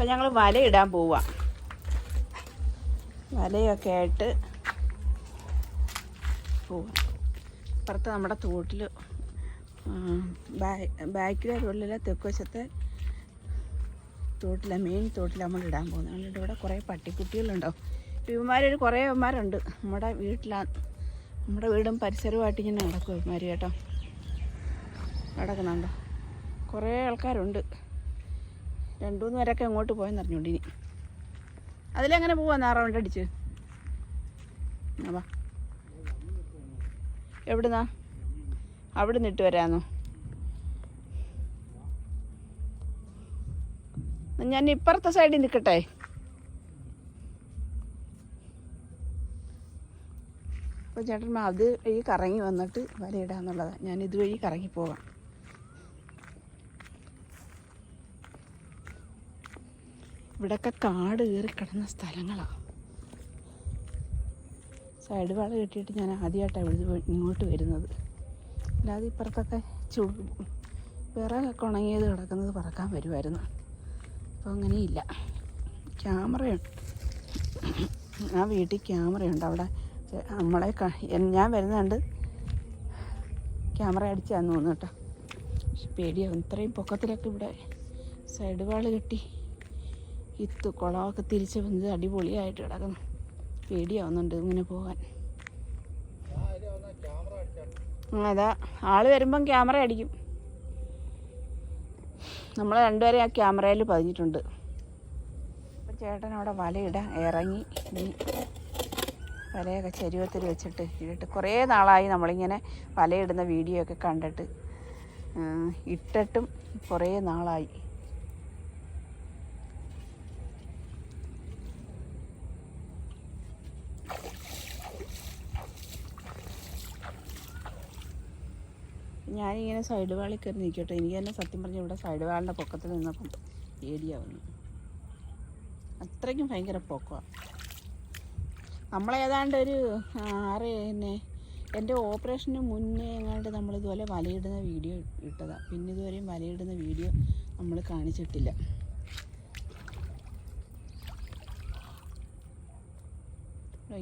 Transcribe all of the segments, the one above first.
അപ്പം ഞങ്ങൾ വലയിടാൻ പോവാം. വലയൊക്കെ ആയിട്ട് പോവാം. അപ്പുറത്ത് നമ്മുടെ തോട്ടിൽ ബാക്കിലെ ഉള്ളിലെ തെക്കുവശത്തെ തോട്ടില മെയിൻ തോട്ടിൽ നമ്മൾ ഇടാൻ പോകുന്നത്. അതുകൊണ്ട് ഇവിടെ കുറേ പട്ടിക്കുട്ടികളുണ്ടാവും ഇവന്മാരൊരു കുറേ ഇവന്മാരുണ്ട്. നമ്മുടെ വീട്ടിലാണ് നമ്മുടെ വീടും പരിസരവുമായിട്ട് ഇങ്ങനെ നടക്കും ഇവന്മാർ കേട്ടോ. നടക്കുന്നുണ്ടോ? കുറേ ആൾക്കാരുണ്ട്. രണ്ടു മൂന്ന് പേരൊക്കെ അങ്ങോട്ട് പോയെന്ന് അറിഞ്ഞുകൊണ്ട് ഇനി. അതിലെങ്ങനെ പോവാ? റൗണ്ട് അടിച്ച്. എവിടുന്നാ? അവിടെ നിട്ട് വരാന്നോ? ഞാൻ ഇപ്പുറത്തെ സൈഡിൽ നിൽക്കട്ടെ അപ്പോൾ ചേട്ടൻ അത് ഈ കറങ്ങി വന്നിട്ട് വലയിടാന്നുള്ളതാണ് ഞാൻ ഇതുവഴി കറങ്ങി പോകാം ഇവിടെയൊക്കെ കാട് കയറി കിടന്ന സ്ഥലങ്ങളാണ് സൈഡ് വാള കെട്ടിയിട്ട് ഞാൻ ആദ്യമായിട്ടാണ് ഇവിടെ ഇങ്ങോട്ട് വരുന്നത്. അല്ലാതെ ഇപ്പുറത്തൊക്കെ ചു വിറകൊക്കെ ഉണങ്ങിയത് കിടക്കുന്നത് പറക്കാൻ വരുമായിരുന്നു അപ്പോൾ അങ്ങനെയില്ല. ക്യാമറയുണ്ട്. ആ വീട്ടിൽ ക്യാമറയുണ്ട്. അവിടെ നമ്മളെ ഞാൻ വരുന്നുണ്ട് ക്യാമറ അടിച്ചാന്ന് തോന്നുന്നു കേട്ടോ. പേടിയാവും. ഇത്രയും പൊക്കത്തിലൊക്കെ ഇവിടെ സൈഡ് വാൾ കെട്ടി ഇത്ത് കുളമൊക്കെ തിരിച്ച് വന്നത് അടിപൊളിയായിട്ട് കിടക്കുന്നു. പേടിയാവുന്നുണ്ട് ഇങ്ങനെ പോകാൻ. അതാ. ആൾ വരുമ്പം ക്യാമറ അടിക്കും. നമ്മൾ രണ്ടുപേരെ ആ ക്യാമറയിൽ പതിഞ്ഞിട്ടുണ്ട്. അപ്പം ചേട്ടൻ അവിടെ വലയിടാൻ ഇറങ്ങി. വലയൊക്കെ ചരുവത്തിൽ വെച്ചിട്ട് ഇട്ടിട്ട് കുറേ നാളായി നമ്മളിങ്ങനെ വലയിടുന്ന വീഡിയോ ഒക്കെ കണ്ടിട്ട് ഇട്ടിട്ടും കുറേ നാളായി. ഞാനിങ്ങനെ സൈഡ് വാളിൽ കയറി നിൽക്കട്ടെ. എനിക്ക് തന്നെ സത്യം പറഞ്ഞാൽ ഇവിടെ സൈഡ് വാളിന്റെ പൊക്കത്തിൽ നിന്നപ്പം പേടിയാവുന്നു. അത്രയ്ക്കും ഭയങ്കര പൊക്കമാണ് നമ്മളേതാണ്ട് ഒരു ആറ് പിന്നെ എന്റെ ഓപ്പറേഷന് മുന്നേ എങ്ങാണ്ട് നമ്മളിതുപോലെ വലയിടുന്ന വീഡിയോ ഇട്ടതാണ് പിന്നെ ഇതുവരെയും വലയിടുന്ന വീഡിയോ നമ്മൾ കാണിച്ചിട്ടില്ല.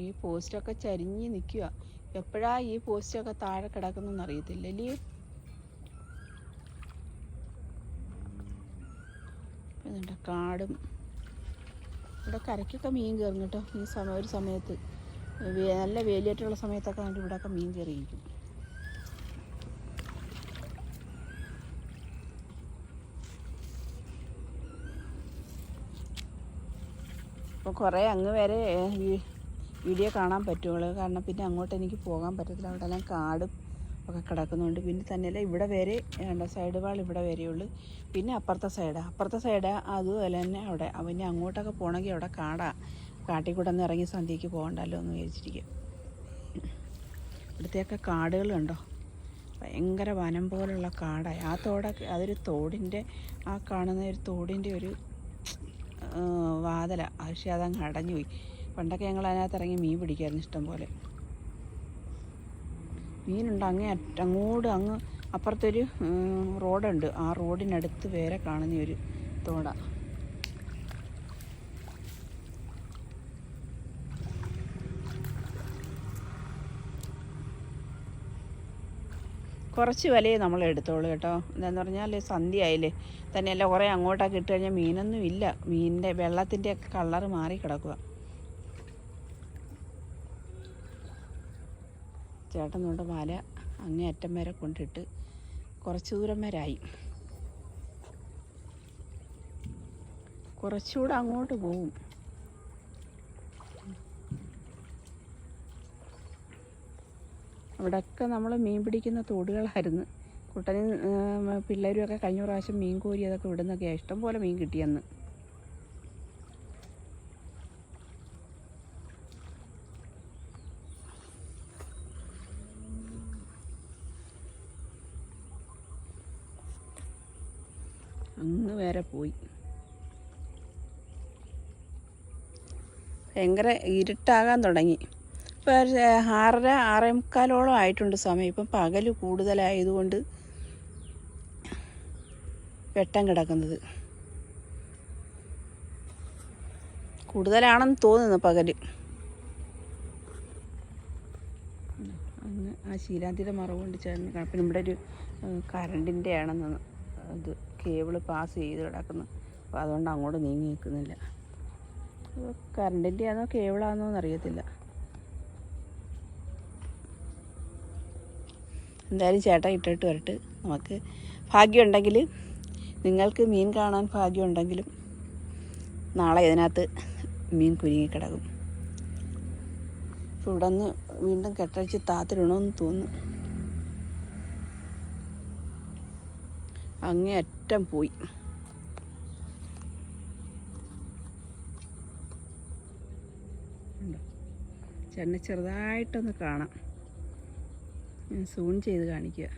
ഈ പോസ്റ്റൊക്കെ ചരിഞ്ഞ് നിൽക്കുക എപ്പോഴാ ഈ പോസ്റ്റൊക്കെ താഴെ കിടക്കുന്നതെന്ന് അറിയത്തില്ല അല്ലേ? എന്നിട്ട് കാടും. ഇവിടെ കരയ്ക്കൊക്കെ മീൻ കയറും കേട്ടോ ഈ സമയം ഒരു സമയത്ത്. നല്ല വേലിയേറ്റുള്ള സമയത്തൊക്കെ കണ്ട് ഇവിടെയൊക്കെ മീൻ കയറിയിരിക്കും. അപ്പോൾ കുറേ അങ്ങ് വരെ ഈ വീഡിയോ കാണാൻ പറ്റുള്ളൂ. കാരണം പിന്നെ അങ്ങോട്ട് എനിക്ക് പോകാൻ പറ്റത്തില്ല. അവിടെ എല്ലാം കാടും ഒക്കെ കിടക്കുന്നുണ്ട് പിന്നെ തന്നെയല്ല ഇവിടെ വരെ സൈഡ് വാൾ ഇവിടെ വരെയുള്ളൂ പിന്നെ അപ്പുറത്തെ സൈഡ് അപ്പുറത്തെ സൈഡ് അതുപോലെ തന്നെ അവിടെ. പിന്നെ അങ്ങോട്ടൊക്കെ പോകണമെങ്കിൽ അവിടെ കാടാ. കാട്ടിൽ കൂടെ ഒന്ന് ഇറങ്ങി സന്ധ്യയ്ക്ക് പോകണ്ടല്ലോ എന്ന് വിചാരിച്ചിരിക്കും. ഇവിടുത്തെയൊക്കെ കാടുകളുണ്ടോ? ഭയങ്കര വനം പോലുള്ള കാടായി ആ തോടൊക്കെ അതൊരു തോടിന്റെ ആ കാണുന്ന ഒരു തോടിന്റെ ഒരു വാതല. പക്ഷേ അതങ്ങ് അടഞ്ഞുപോയി. പണ്ടൊക്കെ ഞങ്ങൾ അതിനകത്ത് ഇറങ്ങി മീൻ പിടിക്കായിരുന്നു ഇഷ്ടം പോലെ മീനുണ്ട്. അങ്ങേ അങ്ങോട്ട് അങ്ങ് അപ്പുറത്തൊരു റോഡുണ്ട്. ആ റോഡിനടുത്ത് വേറെ കാണുന്ന ഒരു തോട. കുറച്ച് വിലയെ നമ്മൾ എടുത്തോളൂ കേട്ടോ. എന്താന്ന് പറഞ്ഞാൽ സന്ധ്യ ആയില്ലേ തന്നെയല്ല കുറേ അങ്ങോട്ടൊക്കെ ഇട്ട് കഴിഞ്ഞാൽ മീനൊന്നും ഇല്ല മീനിന്റെ വെള്ളത്തിന്റെ ഒക്കെ കളറ് മാറി കിടക്കുക ചേട്ടൻ കൊണ്ട് മാല അങ്ങേ അറ്റം വരെ കൊണ്ടിട്ട് കുറച്ച് ദൂരം വരായി കുറച്ചുകൂടെ അങ്ങോട്ട് പോവും. അവിടെയൊക്കെ നമ്മൾ മീൻ പിടിക്കുന്ന തോടുകളായിരുന്നു. കുട്ടനും പിള്ളേരും ഒക്കെ കഴിഞ്ഞ പ്രാവശ്യം മീൻ കോരി അതൊക്കെ ഇവിടുന്നൊക്കെയാണ് ഇഷ്ടം പോലെ മീൻ കിട്ടിയെന്ന് അങ്ങ് വരെ പോയി. ഭയങ്കര ഇരുട്ടാകാൻ തുടങ്ങി. ഇപ്പോൾ ആറര ആറേ മുക്കാലോളം ആയിട്ടുണ്ട് സമയം ഇപ്പം പകൽ കൂടുതലായതുകൊണ്ട് വെട്ടം കിടക്കുന്നത്. കൂടുതലാണെന്ന് തോന്നുന്നു പകൽ. അങ്ങ് ആ ശീലാന്തിയുടെ മറവ് കൊണ്ട് ചേർന്ന് പിന്നെ ഇവിടെ ഒരു കറണ്ടിന്റെ ആണെന്ന് അത് കേബിൾ പാസ് ചെയ്ത് കിടക്കുന്നു. അപ്പോൾ അതുകൊണ്ട് അങ്ങോട്ട് നീങ്ങി നിൽക്കുന്നില്ല. കറണ്ടിന്റെ ആണോ കേബിളാണോ എന്നറിയത്തില്ല. എന്തായാലും ചേട്ടൻ ഇട്ടിട്ട് വരട്ട്. നമുക്ക് ഭാഗ്യമുണ്ടെങ്കിൽ നിങ്ങൾക്ക് മീൻ കാണാൻ ഭാഗ്യമുണ്ടെങ്കിലും നാളെ ഇതിനകത്ത് മീൻ കുരുങ്ങിക്കിടക്കും. ഇവിടെ നിന്ന് വീണ്ടും കെട്ടഴിച്ച് താത്തിടണമെന്ന് തോന്നുന്നു. അങ്ങേ അറ്റം പോയി ചെണ്ണ ചെറുതായിട്ടൊന്ന് കാണാം. ഞാൻ സൂൺ ചെയ്ത് കാണിക്കുക.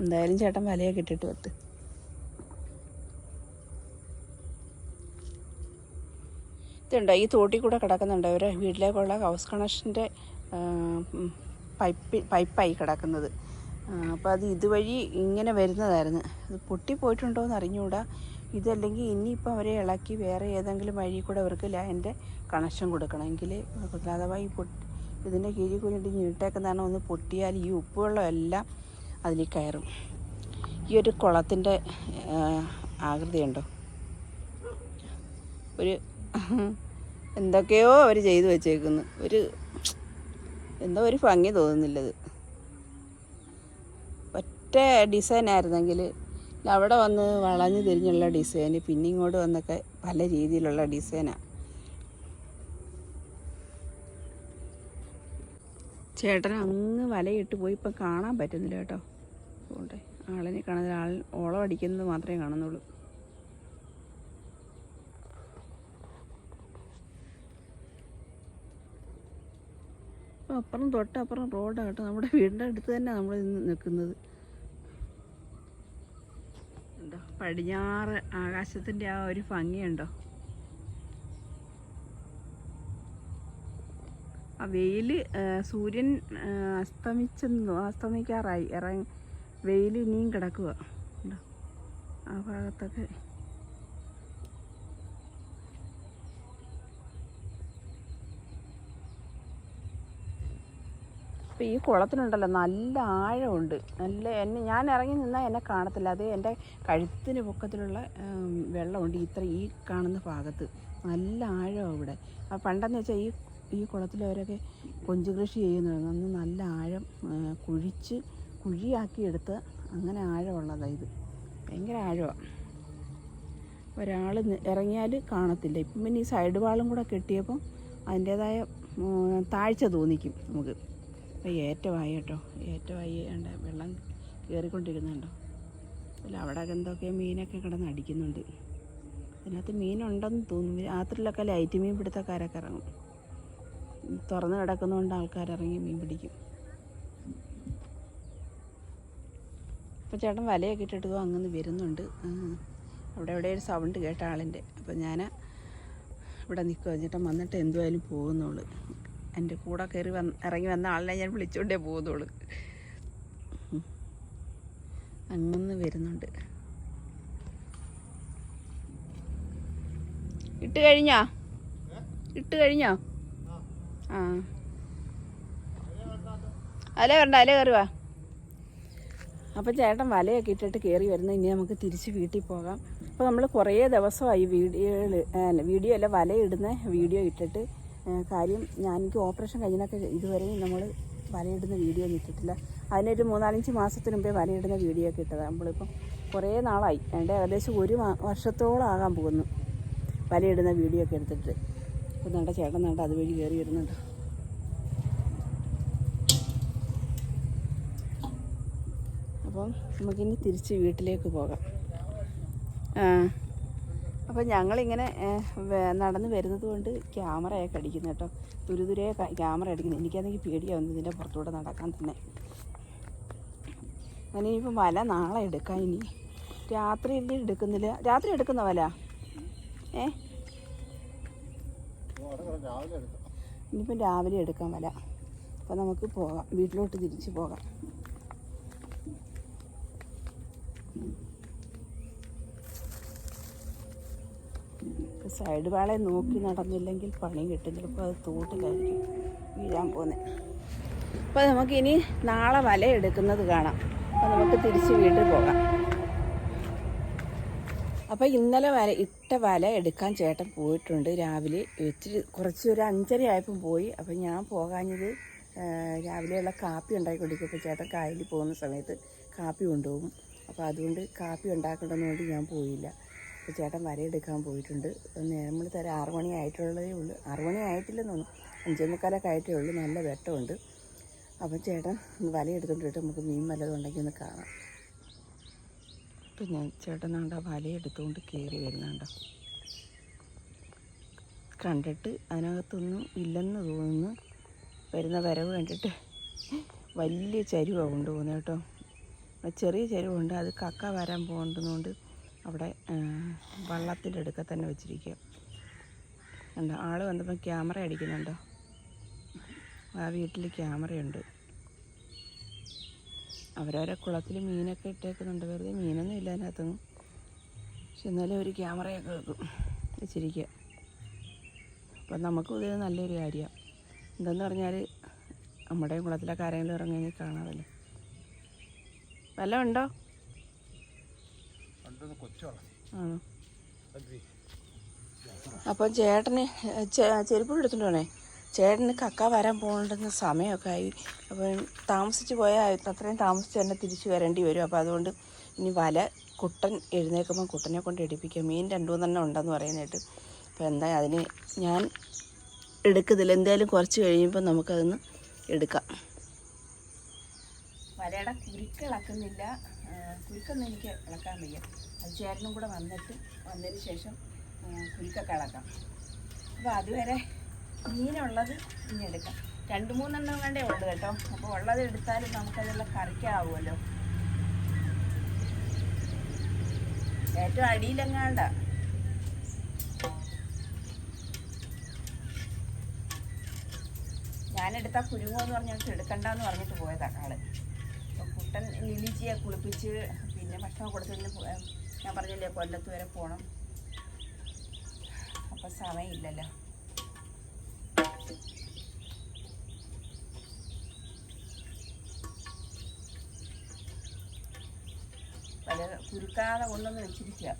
എന്തായാലും ചേട്ടൻ വലയൊക്കെ ഇട്ടിട്ട് വത്ത് ഇതുണ്ടോ? ഈ തോട്ടിൽ കൂടെ കിടക്കുന്നുണ്ട്? അവർ വീട്ടിലേക്കുള്ള ഹൗസ് കണക്ഷന്റെ പൈപ്പ് പൈപ്പായി കിടക്കുന്നത്. അപ്പോൾ അത് ഇതുവഴി ഇങ്ങനെ വരുന്നതായിരുന്നു. അത് പൊട്ടിപ്പോയിട്ടുണ്ടോ എന്ന് അറിഞ്ഞുകൂടാ ഇതല്ലെങ്കിൽ ഇനിയിപ്പോൾ അവരെ ഇളക്കി വേറെ ഏതെങ്കിലും വഴി കൂടെ അവർക്ക് ലൈന്റെ കണക്ഷൻ കൊടുക്കണം. എങ്കിൽ അഥവാ ഈ പൊട്ടി ഇതിന്റെ കീഴിൽ കൂടി ഞീട്ടേക്കുന്നതാണ് ഒന്ന് പൊട്ടിയാൽ ഈ ഉപ്പുവെള്ളം എല്ലാം അതിൽ കയറും. ഈ ഒരു കുളത്തിന്റെ ആകൃതിയുണ്ടോ ഒരു എന്തൊക്കെയോ അവർ ചെയ്തു വെച്ചേക്കുന്നു. ഒരു എന്തോ ഒരു ഭംഗി തോന്നുന്നില്ലത്. ഒറ്റ ഡിസൈൻ ആയിരുന്നെങ്കിൽ അവിടെ വന്ന് വളഞ്ഞു തിരിഞ്ഞുള്ള ഡിസൈന് പിന്നെ ഇങ്ങോട്ട് വന്നൊക്കെ പല രീതിയിലുള്ള ഡിസൈനാണ് ചേട്ടൻ അങ്ങ് വലയിട്ട് പോയി ഇപ്പം കാണാൻ പറ്റുന്നില്ല കേട്ടോ. അതുകൊണ്ട് ആളിനെ കാണുന്നില്ല ആൾ ഓളം അടിക്കുന്നത് മാത്രമേ കാണുന്നുള്ളൂ. അപ്പുറം തൊട്ടപ്പുറം റോഡാണ് കേട്ടോ. നമ്മുടെ വീടിന്റെ അടുത്ത് തന്നെ നമ്മൾ നിൽക്കുന്നത്. ഉണ്ടോ പടിഞ്ഞാറ് ആകാശത്തിന്റെ ആ ഒരു ഭംഗിയുണ്ടോ ആ വെയിൽ സൂര്യൻ അസ്തമിച്ചെന്നു അസ്തമിക്കാറായി. ഇറങ്ങി വെയിൽ ഇനിയും കിടക്കുക ആ ഭാഗത്തൊക്കെ അപ്പോൾ ഈ കുളത്തിനുണ്ടല്ലോ നല്ല ആഴമുണ്ട്. നല്ല എന്നെ ഞാൻ ഇറങ്ങി നിന്നാൽ എന്നെ കാണത്തില്ല. അത് എന്റെ കഴുത്തിന് പൊക്കത്തിലുള്ള വെള്ളമുണ്ട് ഇത്ര ഈ കാണുന്ന ഭാഗത്ത്. നല്ല ആഴമാണ് ഇവിടെ ആ പണ്ടെന്ന് വെച്ചാൽ ഈ ഈ കുളത്തിലവരൊക്കെ കൊഞ്ച് കൃഷി ചെയ്യുന്നതാണ് അന്ന് നല്ല ആഴം കുഴിച്ച് കുഴിയാക്കി എടുത്ത് അങ്ങനെ ആഴമുള്ളതാണ് ഇത്. ഭയങ്കര ആഴമാണ് ഒരാൾ ഇറങ്ങിയാൽ കാണത്തില്ല. ഇപ്പം പിന്നെ ഈ സൈഡ് വാളും കൂടെ കെട്ടിയപ്പം അതിന്റേതായ താഴ്ച തോന്നിക്കും നമുക്ക്. അപ്പോൾ ഏറ്റമായി കേട്ടോ. ഏറ്റമായി ഉണ്ട് വെള്ളം കയറിക്കൊണ്ടിരുന്നുണ്ടോ അല്ല അവിടെ എന്തൊക്കെ മീനൊക്കെ കിടന്ന് അടിക്കുന്നുണ്ട്. അതിനകത്ത് മീനുണ്ടെന്ന് തോന്നുന്നു. രാത്രിയിലൊക്കെ ലൈറ്റ് മീൻ പിടുത്തക്കാരൊക്കെ ഇറങ്ങും. തുറന്ന് കിടക്കുന്നതുകൊണ്ട് ആൾക്കാർ ഇറങ്ങി മീൻ പിടിക്കും. അപ്പോൾ ചേട്ടൻ വലയൊക്കെ ഇട്ടിട്ട് അങ്ങനെ വരുന്നുണ്ട്. അവിടെ എവിടെ ഒരു സൗണ്ട് കേട്ട ആളിന്റെ അപ്പോൾ ഞാൻ ഇവിടെ നിൽക്കുക ചേട്ടൻ വന്നിട്ട് എന്തുമായാലും പോകുന്നുള്ളു. എന്റെ കൂടെ കയറി വന്ന് ഇറങ്ങി വന്ന ആളിനെ ഞാൻ വിളിച്ചുകൊണ്ടേ പോകുന്നുള്ളു. അങ്ങനെ വരുന്നുണ്ട്. ഇട്ട് കഴിഞ്ഞോ? ഇട്ട് കഴിഞ്ഞോ? ആ. അല വരണ്ട അല കയറുക അപ്പം ചേട്ടൻ വലയൊക്കെ ഇട്ടിട്ട് കയറി വരുന്ന. ഇനി നമുക്ക് തിരിച്ച് വീട്ടിൽ പോകാം. അപ്പോൾ നമ്മൾ കുറേ ദിവസമായി വീഡിയോകൾ വീഡിയോ അല്ല വലയിടുന്ന വീഡിയോ ഇട്ടിട്ട് കാര്യം ഞാൻ എനിക്ക് ഓപ്പറേഷൻ കഴിഞ്ഞൊക്കെ ഇതുവരെയും നമ്മൾ വലയിടുന്ന വീഡിയോ ഒന്നും ഇട്ടിട്ടില്ല. അതിനൊരു മൂന്നാലഞ്ച് മാസത്തിന് മുമ്പേ വലയിടുന്ന വീഡിയോ ഒക്കെ ഇട്ടതാണ് നമ്മളിപ്പം കുറേ നാളായി. എന്റെ ഏകദേശം ഒരു വർഷത്തോളം ആകാൻ പോകുന്നു വലയിടുന്ന വീഡിയോ ഒക്കെ എടുത്തിട്ട്. അപ്പം നമ്മുടെ ചേട്ടൻ നല്ല അതുവഴി കയറി വരുന്നുണ്ട്. അപ്പം നമുക്കിനി തിരിച്ച് വീട്ടിലേക്ക് പോകാം. ആ. അപ്പം ഞങ്ങളിങ്ങനെ നടന്നു വരുന്നത് കൊണ്ട് ക്യാമറയൊക്കെ അടിക്കുന്നു കേട്ടോ. തുരുതുരെ ക്യാമറ അടിക്കുന്നു. എനിക്കാണെങ്കിൽ പേടിയാവുന്നു ഇതിന്റെ പുറത്തൂടെ നടക്കാൻ തന്നെ. അങ്ങനെ ഇനിയിപ്പം വല നാളെ എടുക്കാം ഇനി. രാത്രിയിൽ എടുക്കുന്നില്ല. രാത്രി എടുക്കുന്ന വല? ഏ? ഇനിയിപ്പം രാവിലെ എടുക്കാം വല. അപ്പം നമുക്ക് പോകാം. വീട്ടിലോട്ട് തിരിച്ചു പോകാം. സൈഡ് വാളെ നോക്കി നടന്നില്ലെങ്കിൽ പണി കിട്ടും. ചിലപ്പോൾ അത് തൂട്ടിലായിരിക്കും വീഴാൻ പോകുന്നത് അപ്പോൾ നമുക്കിനി നാളെ വല എടുക്കുന്നത് കാണാം. അപ്പോൾ നമുക്ക് തിരിച്ച് വീട്ടിൽ പോകാം. അപ്പോൾ ഇന്നലെ വല ഇട്ട വല എടുക്കാൻ ചേട്ടൻ പോയിട്ടുണ്ട്. രാവിലെ ഇച്ചിരി കുറച്ച് ഒരു അഞ്ചര ആയപ്പം പോയി. അപ്പോൾ ഞാൻ പോകാഞ്ഞത് രാവിലെയുള്ള കാപ്പി ഉണ്ടാക്കി കുടിക്കുമ്പോൾ ചേട്ടൻ കായലിൽ പോകുന്ന സമയത്ത് കാപ്പി കൊണ്ടുപോകും. അപ്പോൾ അതുകൊണ്ട് കാപ്പി ഉണ്ടാക്കണമെന്ന് വേണ്ടി ഞാൻ പോയില്ല. അപ്പോൾ ചേട്ടൻ വരയെടുക്കാൻ പോയിട്ടുണ്ട്. നമ്മൾ തരം. ആറു മണി ആയിട്ടുള്ളതേ ഉള്ളൂ. ആറു മണി ആയിട്ടില്ലെന്ന് തോന്നുന്നു. അഞ്ചേ മുക്കാലൊക്കെ ആയിട്ടേ ഉള്ളൂ. നല്ല വെട്ടമുണ്ട്. അപ്പം ചേട്ടൻ വലയെടുത്തോണ്ടിട്ട് നമുക്ക് മീൻ വല്ലതും ഉണ്ടെങ്കിൽ ഒന്ന് കാണാം. അപ്പം ഞാൻ ചേട്ടൻ നാണ്ട വലയെടുത്തുകൊണ്ട് കയറി വരുന്നുണ്ടോ കണ്ടിട്ട് അതിനകത്തൊന്നും ഇല്ലെന്ന് തോന്നുന്നു. വരുന്ന വരവ് കണ്ടിട്ട് വലിയ ചരുവാണ് കൊണ്ടുപോകുന്നത് കേട്ടോ. ചെറിയ ചരുവുണ്ട്. അത് കക്ക വരാൻ പോകുന്നതുകൊണ്ട് അവിടെ വള്ളത്തിന്റെ അടുക്ക തന്നെ വെച്ചിരിക്കുക. കണ്ടോ ആൾ വന്നപ്പോൾ ക്യാമറ അടിക്കുന്നുണ്ടോ? ആ വീട്ടിൽ ക്യാമറയുണ്ട്. അവരവരെ കുളത്തിൽ മീനൊക്കെ ഇട്ടേക്കുന്നുണ്ട്. വെറുതെ മീനൊന്നും ഇല്ല അതിനകത്തൊന്നും പക്ഷെ എന്നാലും ഒരു ക്യാമറയൊക്കെ വെക്കും വെച്ചിരിക്കുക. അപ്പം നമുക്കും ഇത് നല്ലൊരു കാര്യമാണ് എന്തെന്ന് പറഞ്ഞാൽ നമ്മുടെ കുളത്തിലൊക്കെ ആരെങ്കിലും ഇറങ്ങി കാണാമല്ലോ. വല്ലതും ഉണ്ടോ? അപ്പം ചേട്ടന് ചെ- ചെരുപ്പ് എടുത്തിട്ട് വേണേ ചേട്ടന് കക്ക വരാൻ പോകേണ്ടുന്ന സമയമൊക്കെ ആയി. അപ്പം താമസിച്ച് പോയാൽ അത്രയും താമസിച്ച് തന്നെ തിരിച്ചു വരേണ്ടി വരും. അപ്പോൾ അതുകൊണ്ട് ഇനി വല കുട്ടൻ എഴുന്നേൽക്കുമ്പോൾ കുട്ടനെ കൊണ്ട് എടുപ്പിക്കുക മീൻ രണ്ടു മൂന്നെണ്ണം ഉണ്ടെന്ന് പറയുന്നതായിട്ട് അപ്പോൾ എന്താ അതിന് ഞാൻ എടുക്കത്തില്ല എന്തായാലും കുറച്ച് കഴിയുമ്പോൾ നമുക്കതൊന്ന് എടുക്കാം. വലയുടെ കുരുക്കിളക്കുന്നില്ല. കുരുക്കൊന്നും എനിക്ക് ഇളക്കാൻ വയ്യ. അത് ചേട്ടനും കൂടെ വന്നിട്ട് വന്നതിന് ശേഷം കുരുക്കൊക്കെ ഇളക്കാം. അപ്പോൾ അതുവരെ മീനുള്ളത് ഇനി എടുക്കാം. രണ്ട് മൂന്നെണ്ണം കണ്ടേ ഉള്ളു കേട്ടോ. അപ്പോൾ ഉള്ളത് എടുത്താലും നമുക്കതെല്ലാം കറിക്കാവുമല്ലോ ഏറ്റവും അടിയിലെങ്ങാണ്ട. ഞാനെടുത്ത കുരുങ്ങോ എന്ന് പറഞ്ഞിട്ട് എടുക്കണ്ടെന്ന് പറഞ്ഞിട്ട് പോയതാണ് ആൾ. അപ്പോൾ ലിലിജിയെ കുളിപ്പിച്ച് പിന്നെ ഭക്ഷണം കൊടുത്തതിന് ഞാൻ പറഞ്ഞില്ലേ കൊല്ലത്ത് വരെ പോകണം അപ്പം സമയമില്ലല്ലോ. പല കുരുക്കാതെ കൊണ്ടുവന്ന് വെച്ചിരിക്കുക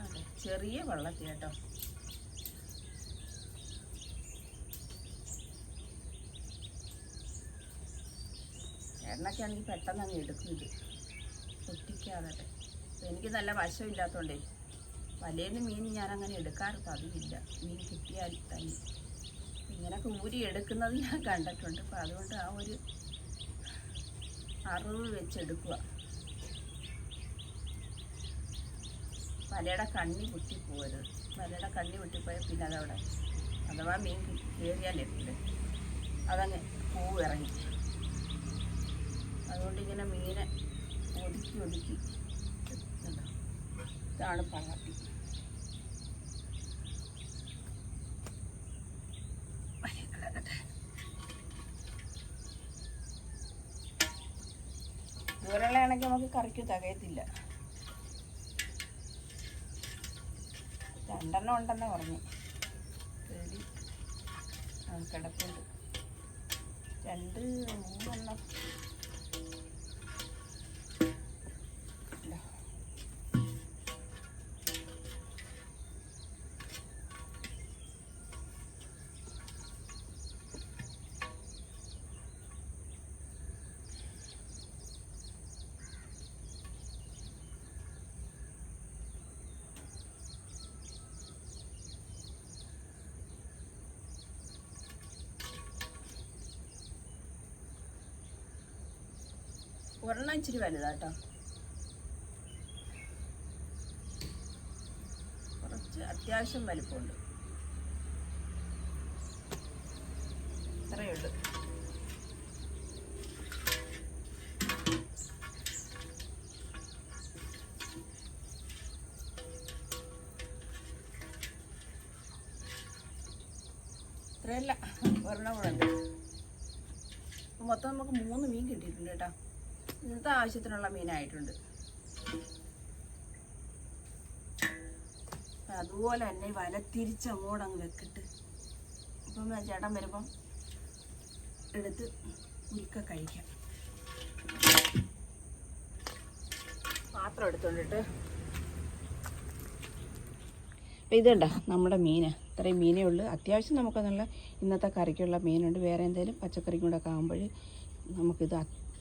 അതെ ചെറിയ വെള്ളത്തിൽ കേട്ടോ എണ്ണൊക്കെ ആണെങ്കിൽ പെട്ടെന്ന് അങ്ങ് എടുക്കും ഇത് പൊട്ടിക്കാതെ എനിക്ക് നല്ല വശമില്ലാത്തതുകൊണ്ടേ വലയിന്ന് മീൻ ഞാൻ അങ്ങനെ എടുക്കാറ് പതിവില്ല മീൻ കിട്ടിയാൽ തന്നെ. ഇങ്ങനൊക്കെ ഊരി എടുക്കുന്നത് ഞാൻ കണ്ടിട്ടുണ്ട്. അപ്പം അതുകൊണ്ട് ആ ഒരു അറിവ് വെച്ചെടുക്കുക. വലയുടെ കണ്ണി പൊട്ടിപ്പോകരുത് വലയുടെ കണ്ണി പൊട്ടിപ്പോയാൽ പിന്നെ അതവിടെ. അഥവാ മീൻ കയറിയാലെത്തില്ല അതങ്ങ് പൂവ് ഇറങ്ങി ഇങ്ങനെ മീനെ ഒതുക്കി ഒതുക്കി? ഇതാണ് പള്ളത്തി ദൂരമുള്ളതാണെങ്കിൽ നമുക്ക് കറിക്ക് തികയത്തില്ല. രണ്ടെണ്ണം ഉണ്ടെന്ന് പറഞ്ഞു. പേടി. കിടപ്പുണ്ട്. രണ്ട് മൂന്നെണ്ണം. ഒരെണ്ണം ഇച്ചിരി വലുതാട്ടോ കുറച്ച് അത്യാവശ്യം വലിപ്പമുണ്ട്. ഇത്രയേ ഉള്ളൂ. ഇത്രയല്ല. ഒരെണ്ണം കൂടെ മൊത്തം നമുക്ക് മൂന്ന് മീൻ കിട്ടിയിട്ടുണ്ട് കേട്ടോ. ഇന്നത്തെ ആവശ്യത്തിനുള്ള മീനായിട്ടുണ്ട്. അതുപോലെ തന്നെ വല തിരിച്ച് അങ്ങ് വെക്കിട്ട് അപ്പം ചേട്ടൻ വരുമ്പം എടുത്ത് ഉരുക്ക കഴിക്കാം. പാത്രം എടുത്തോണ്ടിട്ട്. അപ്പം ഇതുണ്ട നമ്മുടെ മീൻ? ഇത്രയും മീനേ ഉള്ളൂ. അത്യാവശ്യം നമുക്ക് നല്ല ഇന്നത്തെ കറിക്കുള്ള മീനുണ്ട്. വേറെ എന്തെങ്കിലും പച്ചക്കറിക്കും കൂടെ ഒക്കെ ആകുമ്പോൾ നമുക്കിത്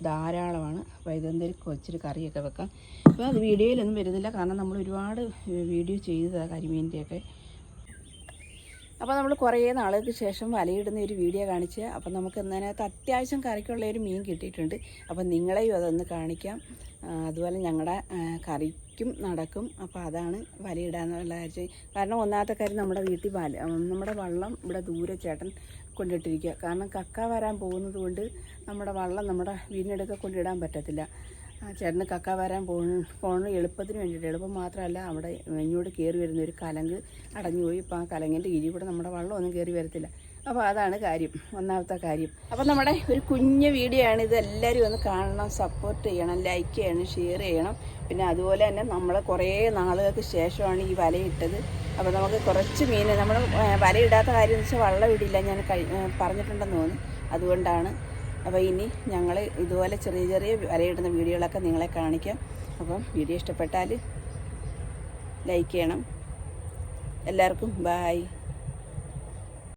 ധാരാളമാണ്. ഇതെന്തെങ്കിലും കൊച്ചിരി കറിയൊക്കെ വെക്കാം. അപ്പോൾ അത് വീഡിയോയിലൊന്നും വരുന്നില്ല. കാരണം നമ്മൾ ഒരുപാട് വീഡിയോ ചെയ്തതാണ് കരിമീനിന്റെയൊക്കെ അപ്പോൾ നമ്മൾ കുറേ നാളുകൾക്ക് ശേഷം വലയിടുന്ന ഒരു വീഡിയോ കാണിച്ച് അപ്പോൾ നമുക്ക് ഇന്നതിനകത്ത് അത്യാവശ്യം കറിക്കുള്ള ഒരു മീൻ കിട്ടിയിട്ടുണ്ട്. അപ്പോൾ നിങ്ങളെയും അതൊന്ന് കാണിക്കാം. അതുപോലെ ഞങ്ങളുടെ കറിക്കും നടക്കും. അപ്പോൾ അതാണ് വലയിടാന്നുള്ള കാര്യം. കാരണം ഒന്നാമത്തെ കാര്യം നമ്മുടെ വീട്ടിൽ നമ്മുടെ വള്ളം ഇവിടെ ദൂരെ ചേട്ടൻ കൊണ്ടിട്ടിരിക്കുക. കാരണം കക്ക വരാൻ പോകുന്നത് കൊണ്ട് നമ്മുടെ വള്ളം നമ്മുടെ വീടിനടുക്ക കൊണ്ടിടാൻ പറ്റത്തില്ല. ചേട്ടന് കക്ക വരാൻ പോകുന്ന പോകണ എളുപ്പത്തിന് വേണ്ടിയിട്ട് എളുപ്പം മാത്രമല്ല അവിടെ ഇങ്ങോട്ട് കയറി വരുന്ന ഒരു കലങ്ക് അടഞ്ഞു പോയി. ഇപ്പോൾ ആ കലങ്ങിന്റെ ഇരി കൂടെ നമ്മുടെ വള്ളമൊന്നും കയറി വരത്തില്ല. അപ്പോൾ അതാണ് കാര്യം ഒന്നാമത്തെ കാര്യം. അപ്പോൾ നമ്മുടെ ഒരു കുഞ്ഞ് വീഡിയോ ആണ് ഇത്. എല്ലാവരും ഒന്ന് കാണണം സപ്പോർട്ട് ചെയ്യണം ലൈക്ക് ചെയ്യണം ഷെയർ ചെയ്യണം. പിന്നെ അതുപോലെ തന്നെ നമ്മൾ കുറേ നാളുകൾക്ക് ശേഷമാണ് ഈ വലയിട്ടത്. അപ്പോൾ നമുക്ക് കുറച്ച് മീൻ നമ്മൾ വലയിടാത്ത കാര്യം എന്ന് വെച്ചാൽ വള്ളം ഇടില്ല ഞാൻ കഴി പറഞ്ഞിട്ടുണ്ടെന്ന് തോന്നി അതുകൊണ്ടാണ്. അപ്പോൾ ഇനി ഞങ്ങൾ ഇതുപോലെ ചെറിയ ചെറിയ വലയിടുന്ന വീഡിയോകളൊക്കെ നിങ്ങളെ കാണിക്കാം. അപ്പം വീഡിയോ ഇഷ്ടപ്പെട്ടാൽ ലൈക്ക് ചെയ്യണം. എല്ലാവർക്കും ബായ്